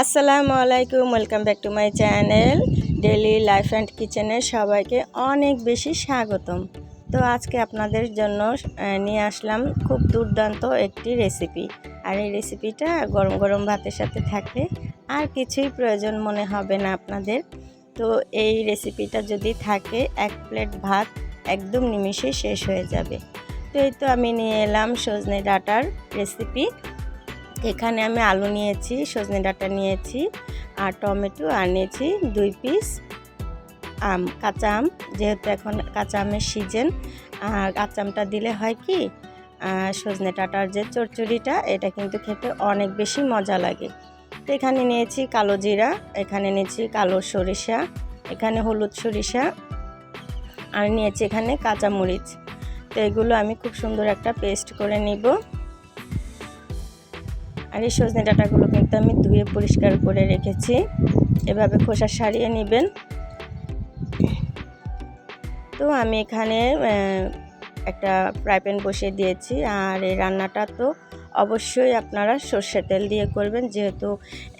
আসসালামু আলাইকুম welcome back to my channel daily life and কিচেনে সবাইকে অনেক বেশি স্বাগতম। তো আজকে আপনাদের জন্য নিয়ে আসলাম খুব দুর্দান্ত একটি রেসিপি আর এই রেসিপিটা গরম গরম ভাতের সাথে থাকলে আর কিছুই প্রয়োজন মনে হবে না আপনাদের। তো এই রেসিপিটা যদি থাকে, এক প্লেট ভাত একদম নিমিষে শেষ হয়ে যাবে। তো এই তো আমি নিয়ে এলাম সজনে ডাটার রেসিপি এখানে আমি আলু নিয়েছি, সজনে ডাঁটা নিয়েছি, আর টমেটো, আর নিয়েছি দুই পিস আম, কাঁচা আম। যেহেতু এখন কাঁচা আমের সিজন আর কাঁচা আমটা দিলে হয় কি সজনে ডাঁটার যে চচ্চড়িটা, এটা কিন্তু খেতে অনেক বেশি মজা লাগে। তো এখানে নিয়েছি কালো জিরা, এখানে নিয়েছি কালো সরিষা, এখানে হলুদ সরিষা, আর নিয়েছি এখানে কাঁচা মরিচ তো এগুলো আমি খুব সুন্দর একটা পেস্ট করে নিব। আর এই সজনে ডাঁটাগুলো কিন্তু আমি ধুয়ে পরিষ্কার করে রেখেছি। এভাবে খোসা সারিয়ে নেবেন। তো আমি এখানে একটা ফ্রাই বসিয়ে দিয়েছি। আর এই রান্নাটা তো অবশ্যই আপনারা সর্ষের তেল দিয়ে করবেন। যেহেতু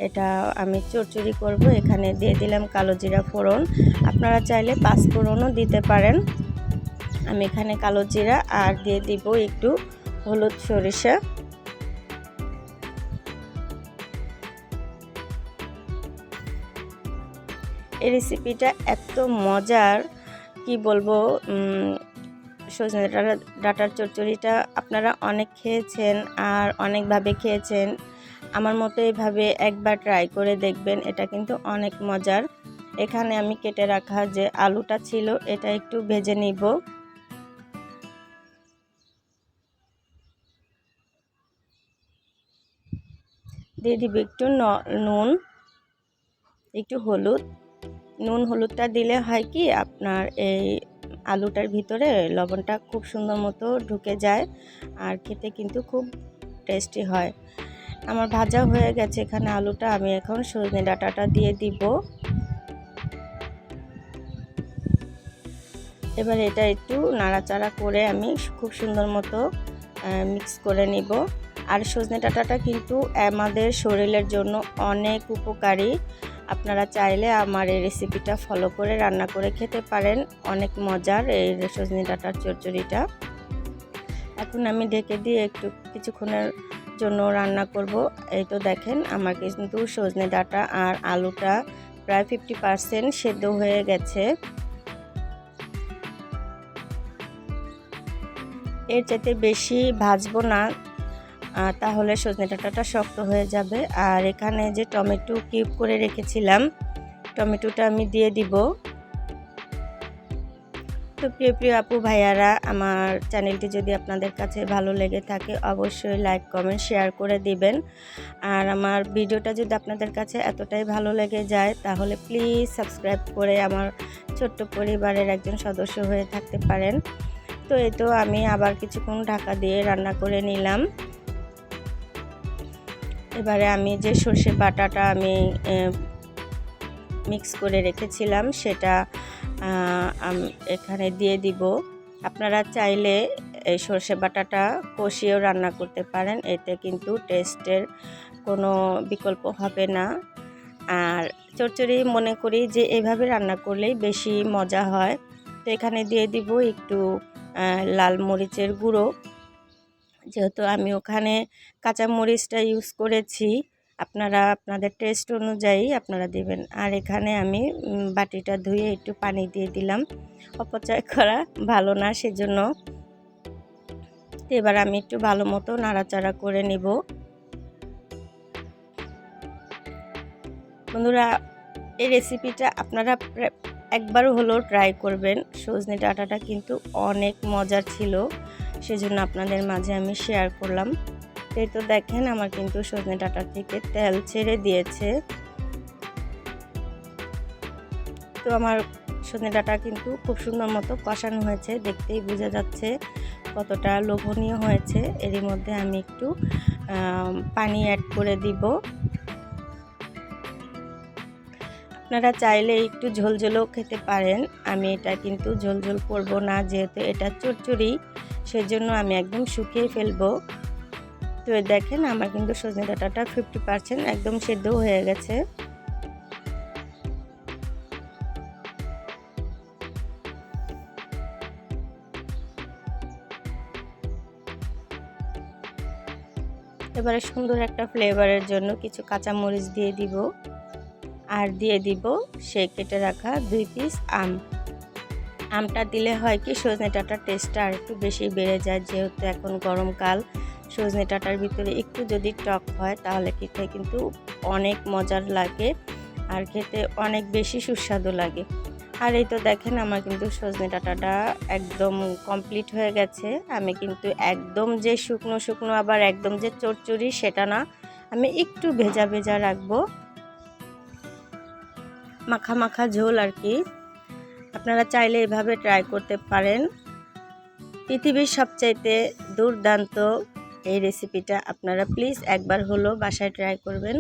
এটা আমি চচ্চড়ি করব, এখানে দিয়ে দিলাম কালো জিরা ফোড়ন। আপনারা চাইলে পাঁচ ফোড়নও দিতে পারেন। আমি এখানে কালো জিরা আর দিয়ে দিব একটু হলুদ সরিষা। এই রেসিপিটা এত মজার, কি বলব সজনে ডাটা, ডাটার চচ্চড়িটা আপনারা অনেক খেয়েছেন আর অনেকভাবে খেয়েছেন। আমার মতো এইভাবে একবার ট্রাই করে দেখবেন, এটা কিন্তু অনেক মজার। এখানে আমি কেটে রাখা যে আলুটা ছিল, এটা একটু ভেজে নিব। দিয়ে দিব একটু নুন, একটু হলুদ। নুন হলুদটা দিলে হয় কি আপনার এই আলুটার ভিতরে লবণটা খুব সুন্দর মতো ঢুকে যায় আর খেতে কিন্তু খুব টেস্টি হয়। আমার ভাজা হয়ে গেছে, এখানে আলুটা আমি এখন সজনে ডাঁটাটা দিয়ে দিব। এবার এটা একটু নাড়াচাড়া করে আমি খুব সুন্দর মতো মিক্স করে নিব। আর সজনে ডাঁটাটা কিন্তু আমাদের শরীরের জন্য অনেক উপকারী। আপনারা চাইলে আমার এই রেসিপিটা ফলো করে রান্না করে খেতে পারেন। অনেক মজার এই সজনে ডাটার চচ্চড়িটা। এখন আমি ঢেকে দিয়ে একটু কিছুক্ষণের জন্য রান্না করব। এই তো দেখেন, আমার কিন্তু সজনে ডাটা আর আলুটা প্রায় ফিফটি পারসেন্ট সেদ্ধ হয়ে গেছে। এর চাইতে বেশি ভাজবো না। তাহলে সজনে ডাঁটাটা শক্ত হয়ে যাবে। আর এখানে যে টমেটো কিউব করে রেখেছিলাম, টমেটোটা আমি দিয়ে দিব। তো প্রিয় প্রিয় আপু, ভাইয়ারা, আমার চ্যানেলটি যদি আপনাদের কাছে ভালো লেগে থাকে, অবশ্যই লাইক, কমেন্ট, শেয়ার করে দিবেন। আর আমার ভিডিওটা যদি আপনাদের কাছে এতটাই ভালো লেগে যায়, তাহলে প্লিজ সাবস্ক্রাইব করে আমার ছোট্ট পরিবারের একজন সদস্য হয়ে থাকতে পারেন। তো এই তো আমি আবার কিছুক্ষণ ঢাকা দিয়ে রান্না করে নিলাম। এবারে আমি যে সর্ষে বাটাটা আমি মিক্স করে রেখেছিলাম, সেটা এখানে দিয়ে দিব। আপনারা চাইলে এই সর্ষে বাটাটা কষিয়েও রান্না করতে পারেন, এতে কিন্তু টেস্টের কোনো বিকল্প হবে না। আর চচ্চড়ি মনে করি যে এভাবে রান্না করলেই বেশি মজা হয়। তো এখানে দিয়ে দিব একটু লাল মরিচের গুঁড়ো। যেহেতু আমি ওখানে কাঁচামরিচটা ইউজ করেছি, আপনারা আপনাদের টেস্ট অনুযায়ী আপনারা দেবেন। আর এখানে আমি বাটিটা ধুয়ে একটু পানি দিয়ে দিলাম। অপচয় করা ভালো না, সেজন্য এবার আমি একটু ভালো মতো নাড়াচাড়া করে নিব। বন্ধুরা, এই রেসিপিটা আপনারা একবারও হলেও ট্রাই করবেন। সজনে ডাঁটাটা কিন্তু অনেক মজার ছিল। সেজন্য আপনাদের মাঝে আমি শেয়ার করলাম। এই তো দেখেন, আমার কিন্তু সজনে ডাঁটা থেকে তেল ছেড়ে দিয়েছে। তো আমার সজনে ডাটা কিন্তু খুব সুন্দর মতো কষানো হয়েছে, দেখতেই বোঝা যাচ্ছে কতটা লোভনীয় হয়েছে। এরই মধ্যে আমি একটু পানি অ্যাড করে দিব। আপনারা চাইলে একটু ঝোলঝোলও খেতে পারেন। আমি এটা কিন্তু ঝোলঝোল করব না, যেহেতু এটা চচ্চড়ি। সেজন্য আমি একদম শুকিয়ে ফেলব। তো দেখেন আমার কিন্তু সজনে ডাটাটা ফিফটি পার্সেন্ট একদম সেদ্ধ হয়ে গেছে। এবারে সুন্দর একটা ফ্লেভারের জন্য কিছু কাঁচা মরিচ দিয়ে দিব। আর দিয়ে দিব সে কেটে রাখা দুই পিস আম। আমটা দিলে হয় কি, সজনে ডাঁটার টেস্টটা আর একটু বেশি বেড়ে যায়, যেহেতু এখন গরমকাল। সজনে ডাঁটার ভিতরে একটু যদি টক হয়, তাহলে খেতে কিন্তু অনেক মজার লাগে আর খেতে অনেক বেশি সুস্বাদু লাগে। আর এই তো দেখেন, আমার কিন্তু সজনে ডাঁটাটা একদম কমপ্লিট হয়ে গেছে। আমি কিন্তু একদম যে শুকনো শুকনো, আবার একদম যে চড়চড়ি, সেটা না। আমি একটু ভেজা ভেজা রাখব। মাখা মাখা ঝোল আর কি। আপনারা চাইলে এভাবে ট্রাই করতে পারেন। পৃথিবীর সবচাইতে দুর্দান্ত এই রেসিপিটা আপনারা প্লিজ একবার হলো বাসায় ট্রাই করবেন।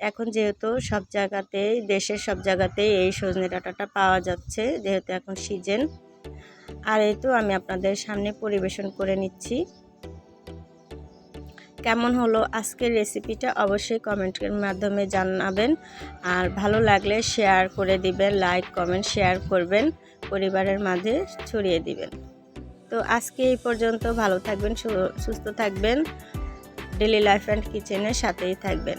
এখন যেহেতু সব জায়গাতেই দেশের সব জায়গাতেই এই সজনে ডাঁটাটা পাওয়া যাচ্ছে, যেহেতু এখন সিজন আর এই তো আমি আপনাদের সামনে পরিবেশন করে নিচ্ছি। কেমন হলো আজকের রেসিপিটা অবশ্যই কমেন্টের মাধ্যমে জানাবেন। আর ভালো লাগলে শেয়ার করে দিবেন লাইক কমেন্ট শেয়ার করবেন, পরিবারের মাঝে ছড়িয়ে দিবেন। তো আজকে এই পর্যন্ত ভালো থাকবেন সুস্থ থাকবেন ডেলি লাইফ অ্যান্ড কিচেনের সাথেই থাকবেন।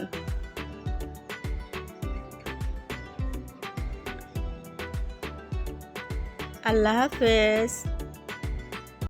আল্লাহ হাফেজ।